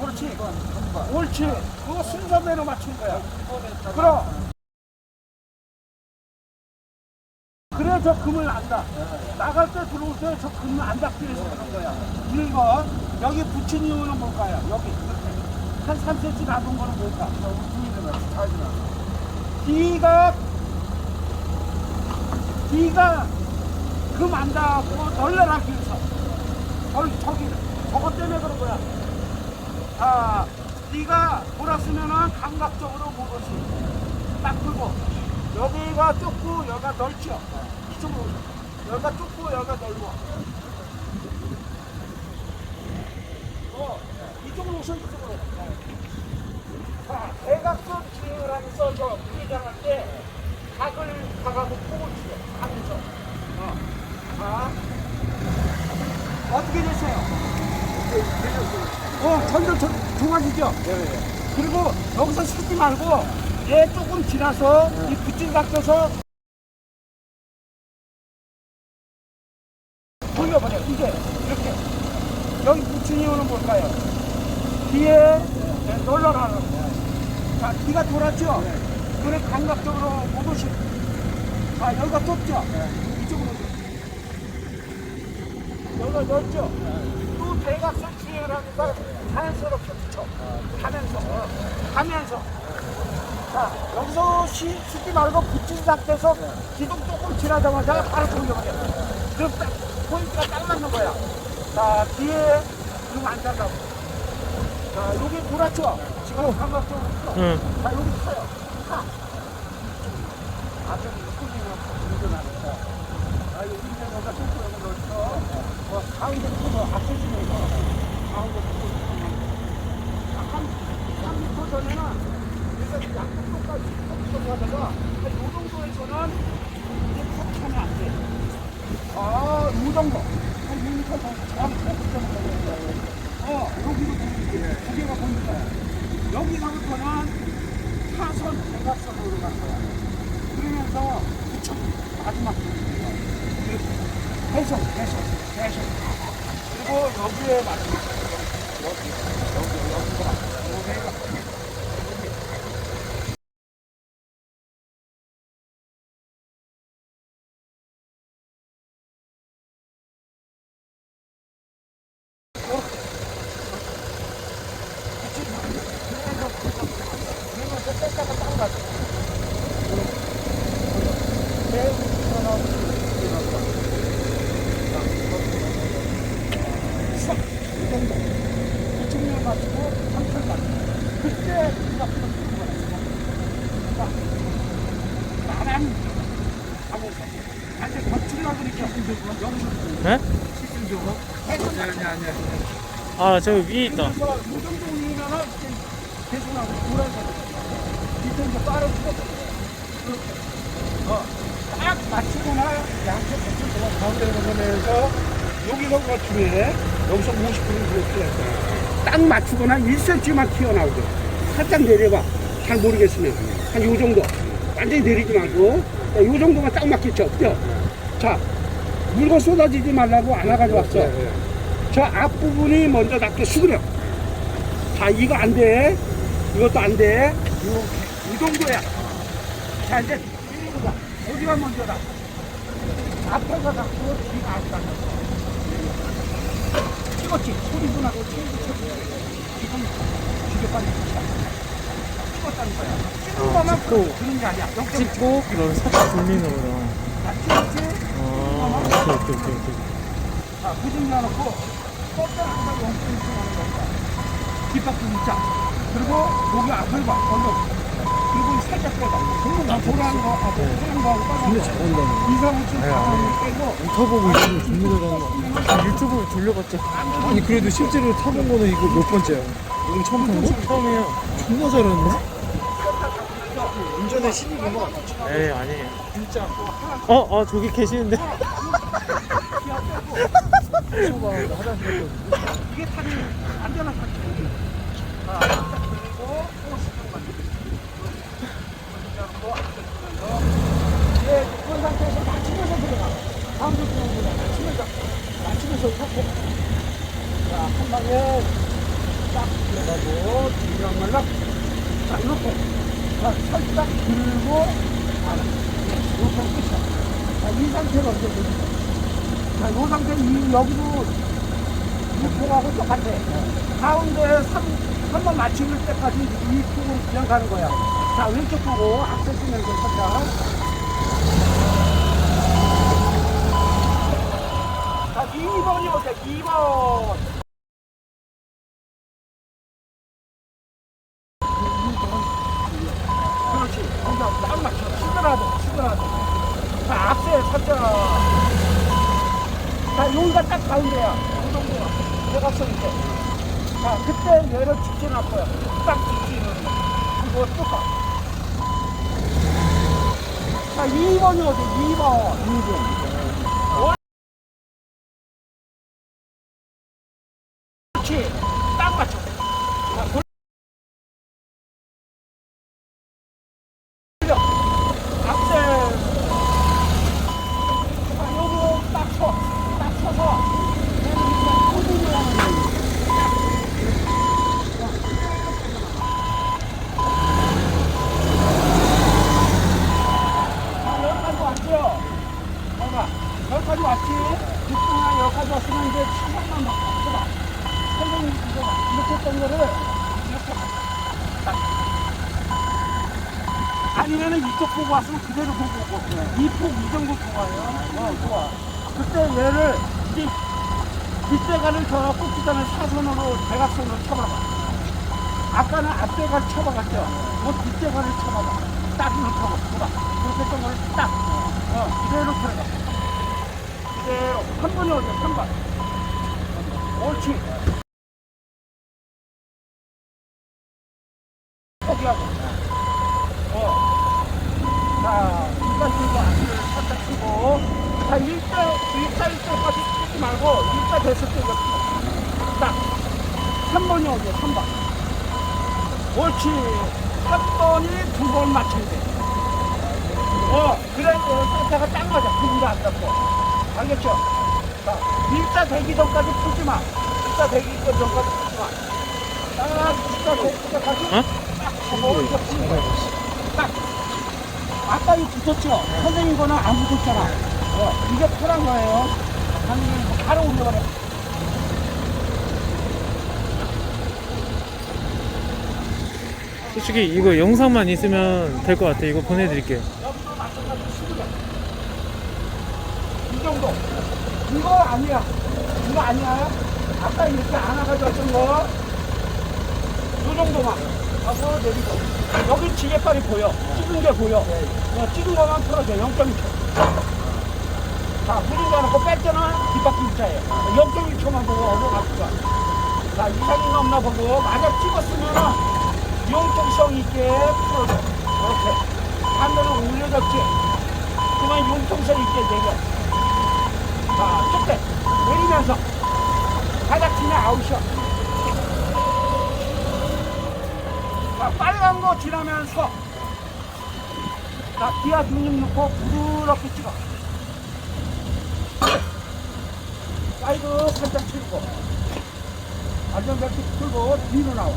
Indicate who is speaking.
Speaker 1: 그렇지. 3번. 옳지. 그거 순서대로 맞춘 거야. 그럼. 그래 저 금을 안다. 나갈 때 들어올 때 저 금을 안 닿기 위해서 그런 거야. 1번. 여기 붙인 이유는 뭘까요? 여기. 한 3cm 놔둔 거는 뭘까? D가 D가 금 안 닿고 널널하기 위해서 저기 저기 저것 때문에 그런 거야 아 D가 돌았으면은 감각적으로 못오지 딱 풀고 여기가 좁고 여기가 넓죠? 이쪽으로. 오죠 여기가 좁고 여기가 넓어. 어 이쪽으로 오셔 이쪽으로. 자 대각선 주행을 하면서 저 부회장할 때 각을 각하고 폭을 주죠. 하면서. 어. 자. 어떻게 됐어요? 어 점점 저- 좋아지죠? 그리고 여기서 쓰지 말고 얘 조금 지나서 이 붓질 닦여서 돌려버려 이제 이렇게 여기 붙인 이유는 뭘까요? 뒤에 네, 널널하는 거야. 자 뒤가 돌았죠? 그래 감각적으로 못 오시 자 여기가 좁죠? 이쪽으로 오죠. 여기가 넓죠? 또 대각선 주행을 하면서 자연스럽게 붙여 가면서 가면서 자 여기서 쉬, 쉬지 말고 붙인 상태에서 기둥 조금 지나자마자 바로 돌려버려 그럼 딱 포인트가 딱 맞는 거야. 자 뒤에 그럼 안 잡다고. 자 여기 돌았죠? 지금 감각적으로 풀어.
Speaker 2: 응.
Speaker 1: 자 여기 쳐요. 타 앞에 손님은 운전하면서 아 여기 있는 거가 손가락을 넣죠 어, 가운데 풀어 앞에 주면서 가운데 풀어 한 3m 전에는 그래서 양쪽까지 톡톡 이 정도에서는 이제 톡 하면 안 돼. 아, 이 정도. 한 6m 정도 붙여놓은 어, 여기도 보이지. 두 개가 거야. 여기서부터는 타선 대각선으로 갈 거야. 그러면서 붙여. 마지막. 계속, 계속, 계속. 그리고 여기에 맞춰. 여기, 여기, 여기가. 이쪽에 맞추고 삼천 맞추고 그때 우리가 붙는 거야. 나랑 하면서 완전 겹치려고 그러니까 여기서
Speaker 2: 네? 아, 저기 위에 있다.
Speaker 1: 그래서 이 정도 올리면은 이제 계속 나고 돌아서 밑에 이제 빠르고 이렇게 어딱 맞추거나 양쪽 대충 제가 가운데 보면서 여기서 맞추면 여기서 50% 이렇게 딱 맞추거나 1cm만 튀어나오죠. 살짝 내려봐. 잘 모르겠으면. 한 요 정도. 완전히 내리지 말고. 자, 요 정도만 딱 맞겠죠? 없죠? 자 물건 쏟아지지 말라고 안아가지고 왔어 저 앞부분이 먼저 낮게 수그려. 자, 이거 안 돼. 이것도 안 돼. 요, 이 정도야. 자, 이제 이거다. 어디가 먼저다. 앞에가 갖고 뒤가 안 닿는 찍었지? 소리도 나고 쳐지 지금 되게 빨리 붙여. 찍었다는 거야. 찍은 거만
Speaker 2: 찍고.
Speaker 1: 그런 게 아니야.
Speaker 2: 찍고, 그럼 살짝 돌리는 거다.
Speaker 1: 자, 찍었지?
Speaker 2: 아, 오케이, 오케이, 오케이.
Speaker 1: 자, 후진 놔놓고 뒷바퀴 있자. 그리고 여기 앞을 봐. 거기. 그리고 살짝 빼봐. 나 돌아가는 거, 아, 돌아가는 거 하고
Speaker 2: 근데
Speaker 1: 빠져.
Speaker 2: 잘한다.
Speaker 1: 이사무실 가면 빼고.
Speaker 2: 타보고 있으면 존나 잘하는 거 같아. 유튜브 돌려봤자. 아니, 그래도 실제로 타본 거는 이거 몇 번째야? 이거 처음 탄 거? 처음이에요. 존나 잘하는데?
Speaker 1: 이번에 신입 멤버가 같이
Speaker 2: 에이 아니에요
Speaker 1: 진짜
Speaker 2: 어? 어 저기 계시는데
Speaker 1: 이게 타는 안전한 그런 상태에서 들어가 다음 이렇게 자, 살짝 들고 안 이렇게 끝이야 자, 이 상태로 이제 됩니다 자, 요 상태, 이, 여기도 육폭하고 똑같아. 가운데 3, 한번 맞추는 때까지 이 폭으로 그냥 가는 거야. 자, 왼쪽 보고 악셀 쓰면서 살짝. 자, 2번이 어때? 2번. 그렇지. 거기다 딱 맞춰. 치더라도, 치더라도. 자, 악셀 살짝. 자, 여기가 딱 가운데야. 이 정도야. 대각선 이제. 자, 그때 얘를 직진 할 거야. 딱 직진을. 이거 똑같. 자, 2번이 어디? 2번. 2번. 그렇지. 딱 맞춰. 자, 돌려. 악셀. 자, 요거 딱 쳐. 딱 쳐서. 꼬리를 하는 거예요. 자, 여기까지 왔죠? 봐봐. 여기까지 왔지? 육분이나 여기까지 왔으면 이제 시간만 막 쳐봐. 선생님, 이거 이렇게 했던 거를. 아니면은 이쪽 보고 왔으면 그대로 보고 오고 이폭 이 정도 좋아요. 어, 좋아. 그때 얘를 이 뒷대가를 저 꼭지단을 사선으로 대각선으로 쳐봐봐. 아까는 앞대가를 쳐봐갔죠. 뭐 뒷대가를 쳐봐봐. 딱 하고 보다. 그렇게 했던 거를 딱 어, 그대로 들어가. 그대로 한 번이 어디야? 한 번. 옳지. 포기하고. 어. 자, 일단 들고 앞을 살짝 치고. 자, 일자, 일자일 때까지 치지 말고, 일자 됐을 때 이렇게. 딱. 3번이 어디야? 3번. 옳지. 3번이 두 번 맞춰야 돼. 어, 그래, 어, 상태가 딱 맞아. 구분도 안 잡고. 알겠죠? 자, 일자 되기 전까지 풀지 마. 일자 되기 전까지 풀지 마. 딱, 일자 되기 전까지.
Speaker 2: 어?
Speaker 1: 딱, 하고, 이렇게 푸는 거야. 딱. 아까 이 붙었죠? 선생님 거는 안 붙었잖아. 어, 이게 편한 거예요. 선생님 바로 올려버려.
Speaker 2: 솔직히 이거 영상만 있으면 될 것 같아 이거 보내드릴게요
Speaker 1: 여기도 마찬가지 수그려. 이 정도. 이거 아니야. 이거 아니야. 아까 이렇게 안아가지고 했던 거. 이 정도만. 하고 내리고. 여기 지게발이 보여. 찍은 게 보여. 어, 찍은 거만 풀어줘. 0.2초. 자, 후진 가놓고 뺐잖아. 뒷바퀴 입자예요. 0.1초만 보고 넘어갑시다. 자, 이상이 없나 보고, 만약 찍었으면은 용통성 있게 풀어줘. 이렇게. 반대로 올려졌지. 그만 융통성 있게 내려. 자, 쭉 빼 내리면서. 바닥 치면 아웃이야. 자, 빨간 거 지나면서 자, 기아 중립 놓고 부드럽게 찍어. 사이드 살짝 틀고 안전벨트 틀고 뒤로 나와.